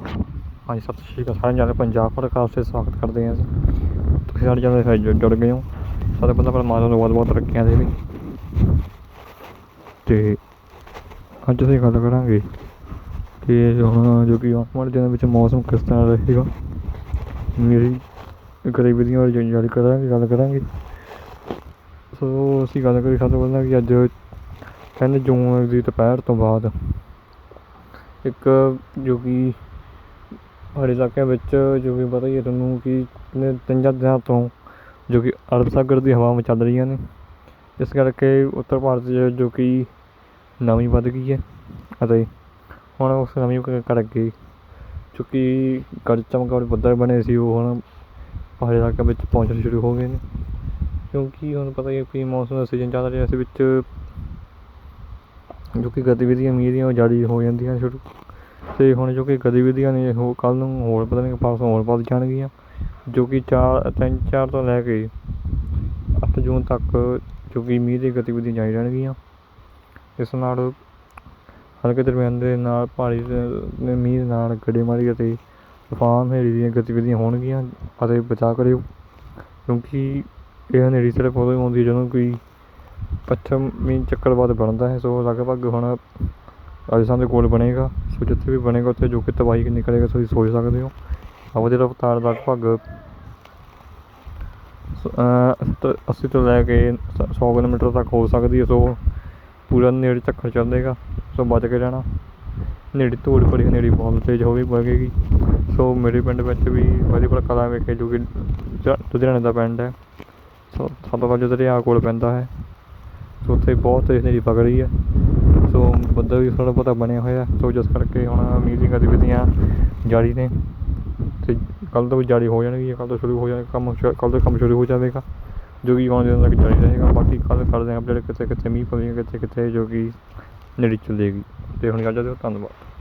ਹਾਂਜੀ, ਸਤਿ ਸ਼੍ਰੀ ਅਕਾਲ ਸਾਰੇ ਜਣੇ ਪੰਜਾਬ ਪੋਡਕਾਸਟ 'ਤੇ ਸਵਾਗਤ ਕਰਦੇ ਹਾਂ ਤੁਸੀਂ ਸਾਡੇ ਚੈਨਲ ਨਾਲ ਜੁੜ ਗਏ ਹੋ। ਸਾਰੇ ਬੰਦਾ ਪਰਮਾਤਮਾ ਨੂੰ ਬਹੁਤ ਬਹੁਤ ਰੱਖਿਆ ਦੇ ਵੀ ਤੇ ਅੱਜ ਅਸੀਂ ਗੱਲ ਕਰਾਂਗੇ ਕਿ ਹੁਣ ਜੋ ਕਿ ਆਉਣ ਵਾਲੇ ਦਿਨਾਂ ਵਿੱਚ ਮੌਸਮ ਕਿਸ ਤਰ੍ਹਾਂ ਰਹੇਗਾ, ਮੇਰੀ ਗਤੀਵਿਧੀਆਂ ਬਾਰੇ ਜਾਣਕਾਰੀ ਕਰਾਂਗੇ, ਗੱਲ ਕਰਾਂਗੇ। ਸੋ ਅਸੀਂ ਗੱਲ ਕਰੀ ਸਭ ਤੋਂ ਪਹਿਲਾਂ ਕਿ ਅੱਜ ਤਿੰਨ ਜੂਨ ਦੀ ਦੁਪਹਿਰ ਤੋਂ ਬਾਅਦ ਇੱਕ ਜੋ ਕਿ ਪਹਾੜੀ ਇਲਾਕਿਆਂ ਵਿੱਚ ਜੋ ਕਿ ਪਤਾ ਹੀ ਹੈ ਤੁਹਾਨੂੰ ਕਿ ਤਿੰਨ ਚਾਰ ਦਿਨਾਂ ਤੋਂ ਜੋ ਕਿ ਅਰਬ ਸਾਗਰ ਦੀ ਹਵਾਵਾਂ ਚੱਲ ਰਹੀਆਂ ਨੇ। ਇਸ ਕਰਕੇ ਉੱਤਰ ਭਾਰਤ 'ਚ ਜੋ ਕਿ ਨਮੀ ਵੱਧ ਗਈ ਹੈ ਅਤੇ ਹੁਣ ਉਸ ਨਮੀ ਕ- ਕਰਕੇ ਕਿਉਂਕਿ ਕਿ ਗੜ ਚਮਕ ਬੱਦਲ ਬਣੇ ਸੀ, ਉਹ ਹੁਣ ਪਹਾੜੀ ਇਲਾਕਿਆਂ ਵਿੱਚ ਪਹੁੰਚਣੇ ਸ਼ੁਰੂ ਹੋ ਗਏ ਨੇ। ਕਿਉਂਕਿ ਹੁਣ ਪਤਾ ਹੀ ਹੈ ਕਿ ਮੌਸਮ ਦਾ ਸੀਜ਼ਨ ਚੱਲ ਰਿਹਾ, ਇਸ ਵਿੱਚ ਜੋ ਕਿ ਗਤੀਵਿਧੀਆਂ ਮੀਂਹ ਦੀਆਂ ਉਹ ਜਾਰੀ ਹੋ ਜਾਂਦੀਆਂ ਸ਼ੁਰੂ। ਅਤੇ ਹੁਣ ਜੋ ਕਿ ਗਤੀਵਿਧੀਆਂ ਨੇ ਉਹ ਕੱਲ੍ਹ ਨੂੰ ਹੋਰ ਪਤਾ ਨਹੀਂ ਪਰਸੋਂ ਹੋਰ ਵੱਧ ਜਾਣਗੀਆਂ, ਜੋ ਕਿ ਚਾਰ ਤਿੰਨ ਚਾਰ ਤੋਂ ਲੈ ਕੇ ਅੱਠ ਜੂਨ ਤੱਕ ਜੋ ਕਿ ਮੀਂਹ ਦੀ ਗਤੀਵਿਧੀਆਂ ਜਾਰੀ ਰਹਿਣਗੀਆਂ। ਇਸ ਨਾਲ ਹਲਕੇ ਦਰਮਿਆਨ ਦੇ ਨਾਲ ਭਾਰੀ ਮੀਂਹ ਦੇ ਨਾਲ ਗੜੇਮਾਰੀ ਅਤੇ ਤੂਫਾਨ ਹਨੇਰੀ ਦੀਆਂ ਗਤੀਵਿਧੀਆਂ ਹੋਣਗੀਆਂ ਅਤੇ ਬਚਾਅ ਕਰਿਓ, ਕਿਉਂਕਿ ਇਹ ਹਨੇਰੀ ਸਿਰਫ ਉਦੋਂ ਆਉਂਦੀ ਹੈ ਜਦੋਂ ਕੋਈ ਪੱਛਮੀ ਚੱਕਰਵਾਤ ਬਣਦਾ ਹੈ, ਸੋ ਲਗਭਗ ਹੁਣ ਰਾਜਸਥਾਨ ਦੇ ਕੋਲ ਬਣੇਗਾ, ਸੋ ਜਿੱਥੇ ਵੀ ਬਣੇਗਾ ਉੱਥੇ ਜੋ ਕਿ ਤਬਾਹੀ ਨਿਕਲੇਗਾ, ਤੁਸੀਂ ਸੋਚ ਸਕਦੇ ਹੋ। ਹਵਾ ਦੀ ਰਫ਼ਤਾਰ ਲਗਭਗ ਸ- ਅਹ, ਸੱਤਰ- ਅੱਸੀ ਤੋਂ ਲੈ ਕੇ ਸ- ਸੌ ਕਿਲੋਮੀਟਰ ਤੱਕ ਹੋ ਸਕਦੀ ਹੈ, ਸੋ ਪੂਰਾ ਨੇੜੇ ਝੱਖੜ ਚੱਲੇਗਾ, ਸੋ ਬਚ ਕੇ ਰਹਿਣਾ। ਨੇੜੇ ਧੂੜ ਬੜੀ ਹਨੇਰੀ ਬਹੁਤ ਤੇਜ਼ ਹੋਵੇ ਵਗੇਗੀ। ਸੋ ਮੇਰੇ ਪਿੰਡ ਵਿੱਚ ਵੀ ਵਧੀਪੁਰ ਕਲਾ ਵੇਖੇ, ਜੋ ਕਿ ਲੁਧਿਆਣੇ ਦਾ ਪਿੰਡ ਹੈ। ਸੋ ਸਤਲੁਜ ਦਰਿਆ ਕੋਲ ਪੈਂਦਾ ਹੈ। ਸੋ ਉੱਥੇ ਬਹੁਤ ਤੇਜ਼ ਹਨੇਰੀ ਵਗ ਰਹੀ ਹੈ। ਸੋ ਬੰਦਾ ਵੀ ਥੋੜ੍ਹਾ ਬਹੁਤਾ ਬਣਿਆ ਹੋਇਆ। ਸੋ ਜਿਸ ਕਰਕੇ ਹੁਣ ਮੀਂਹ ਗਤੀਵਿਧੀਆਂ ਜਾਰੀ ਨੇ। ਅਤੇ ਕੱਲ੍ਹ ਤੋਂ ਵੀ ਜਾਰੀ ਹੋ ਜਾਣਗੀਆਂ, ਕੱਲ੍ਹ ਤੋਂ ਸ਼ੁਰੂ ਹੋ ਜਾਣ ਕੰਮ ਕੱਲ੍ਹ ਤੋਂ ਕੰਮ ਸ਼ੁਰੂ ਹੋ ਜਾਵੇਗਾ। ਜੋ ਕਿ ਆਉਣ ਦਿਨਾਂ ਤੱਕ ਜਾਰੀ ਰਹੇਗਾ। ਬਾਕੀ ਕੱਲ੍ਹ ਕਰਦੇ ਹਾਂ ਅਪਡੇਟ ਕਿੱਥੇ ਕਿੱਥੇ ਮੀਂਹ ਪਵੇਗਾ ਕਿੱਥੇ ਕਿੱਥੇ ਜੋ ਕਿ ਨੇੜੀ ਚੱਲੇਗੀ। ਅਤੇ ਹੁਣ ਗੱਲ ਕਰਦੇ ਹਾਂ, ਧੰਨਵਾਦ।